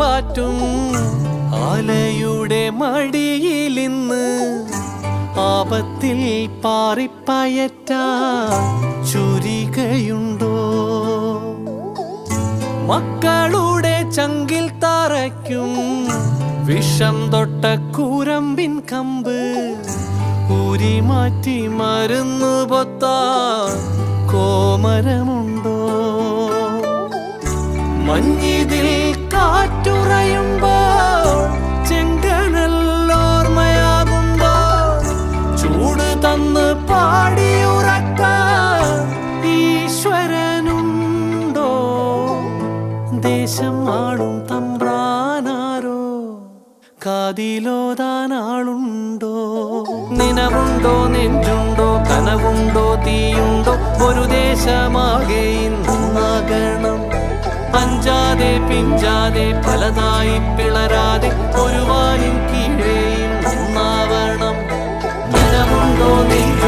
പാറ്റും ആലയുടെ മടിയിലിന്ന് ആപത്തിൽ പാറിപ്പയറ്റാ ചുരികയുണ്ടോ? മക്കളുടെ ചങ്കിൽ തറയ്ക്കും വിഷം തൊട്ട കൂരമ്പിൻ കമ്പ് ഊരി മാറ്റി മരുന്ന് പൊത്താ കോമരമുണ്ടോ? മഞ്ഞിതിൽ കാറ്റുറയുമ്പോൾ ചൂട് നിനവുണ്ടോ നെഞ്ചുണ്ടോ കനവുണ്ടോ തീയുണ്ടോ? ഒരു ദേശമാകെ ഇന്നാകണം അഞ്ചാതെ പിഞ്ചാതെ പലതായി പിളരാതെ ഒരുവായും കീഴേയും ഒന്നാവണം നിലമുണ്ടോ നിങ്ങൾ